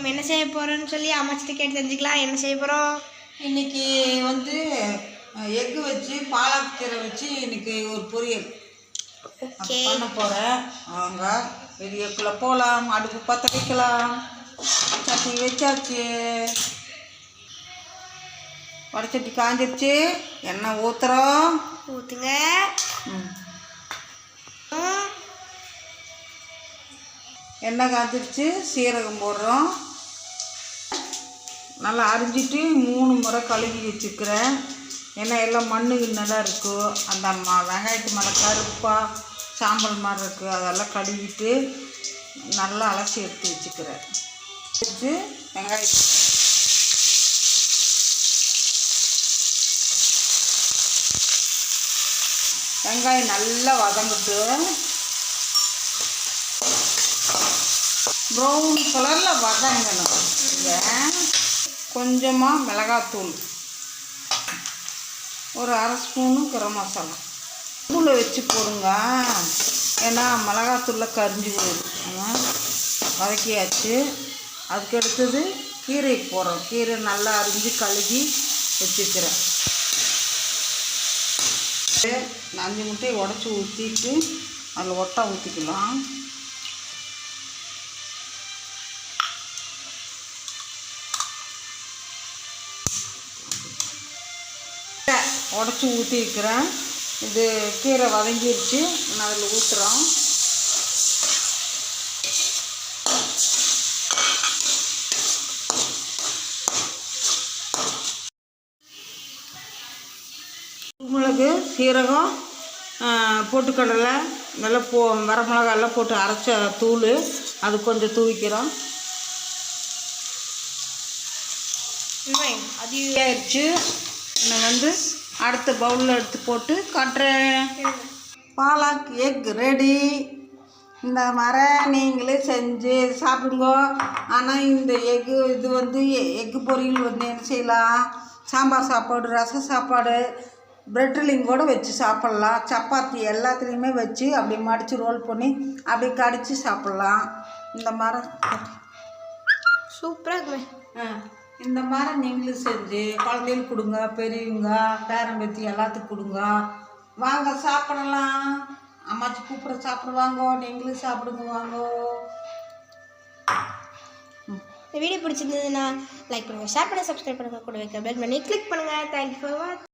நம்ம என்ன செய்ய போகிறோம்னு சொல்லி அம்மாச்சிட்ட கேட்டு தெரிஞ்சுக்கலாம். என்ன செய்ய போகிறோம் இன்னைக்கு வந்து எக்கு வச்சு பாலாக்கீரை வச்சு இன்னைக்கு ஒரு பொரியல். பண்ண போகிறேன் வாங்க வீடியோக்குள்ளே போகலாம் அடுப்பு பற்ற வைக்கலாம். சட்டி வச்சாச்சு. வடச்சட்டி காஞ்சிருச்சு. எண்ணெய் ஊற்றுறோம் ஊற்றுங்க எண்ணெய் காஞ்சிருச்சு. சீரகம் போடுறோம். நல்லா அரிஞ்சிட்டு மூணு முறை கழுவி வச்சுக்கிறேன். ஏன்னா எல்லாம் மண்ணு கிண்ணெல்லாம் இருக்கும் அந்த ம வெங்காயத்து மேலே கருப்பாக சாம்பல் மாதிரி இருக்குது அதெல்லாம் கழுவிட்டு நல்லா அலசி எடுத்து வச்சுக்கிறேன். வச்சு வெங்காயத்து வெங்காயம் நல்லா வதங்கிட்டு ப்ரௌன் கலரில் வதங்கணும். ஏன்? கொஞ்சமாக மிளகாத்தூள். ஒரு அரை ஸ்பூனு கரம் மசாலா. தூளை வச்சு போடுங்க. ஏன்னா மிளகாத்தூளில் கரிஞ்சு போயிடும். வதக்கியாச்சு. அதுக்கடுத்தது கீரை போடுறோம். கீரை நல்லா அரிஞ்சு கழுகி வச்சுக்கிறேன். அஞ்சு முட்டையை உடச்சி ஊற்றிட்டு அதில் ஒட்டை ஊற்றிக்கலாம் உடச்சி ஊற்றி வைக்கிறேன். இது கீரை வதங்கிருச்சு. நான் அதில் ஊற்றுறோம் மிளகு சீரகம் பொட்டுக்கடலை இதெல்லாம் போ வரமிளகா எல்லாம் போட்டு அரைச்ச தூள். அது கொஞ்சம் தூவிக்கிறோம் அது ஆயிடுச்சு. நான் வந்து அடுத்த பவுலில் எடுத்து போட்டு காட்டுறேன். பாலாக் எக் ரெடி இந்த மாதிரி நீங்களே செஞ்சு சாப்பிடுங்க. ஆனால் இந்த எக்கு இது வந்து எக்கு பொரியல் வந்து என்ன செய்யலாம்? சாம்பார் சாப்பாடு ரசம் சாப்பாடு பிரெட்லிங் கூட வச்சு சாப்பிட்லாம். சப்பாத்தி எல்லாத்துலேயுமே வச்சு அப்படியே மடித்து ரோல் பண்ணி அப்படியே கடிச்சு சாப்பிட்லாம். இந்த மாதிரி. சூப்பராக இருக்குமே. ஆ, இந்த மாதிரி நீங்களும் செஞ்சு குழந்தைகளுக்கு கொடுங்க பெரியவங்க பேரம்பத்தி எல்லாத்துக்கும் கொடுங்க. வாங்க சாப்பிடலாம். அம்மாச்சி கூப்பிட சாப்பிடுவாங்க நீங்களும் சாப்பிடுங்க வாங்க. இந்த வீடியோ பிடிச்சிருந்ததுன்னா லைக் பண்ணுங்கள் ஷேர் பண்ணுங்கள் சப்ஸ்கிரைப் பண்ணுங்கள் கூட வைக்க பெல் பண்ணி கிளிக் பண்ணுங்கள் தேங்க்யூ ஃபார் வாட்ச்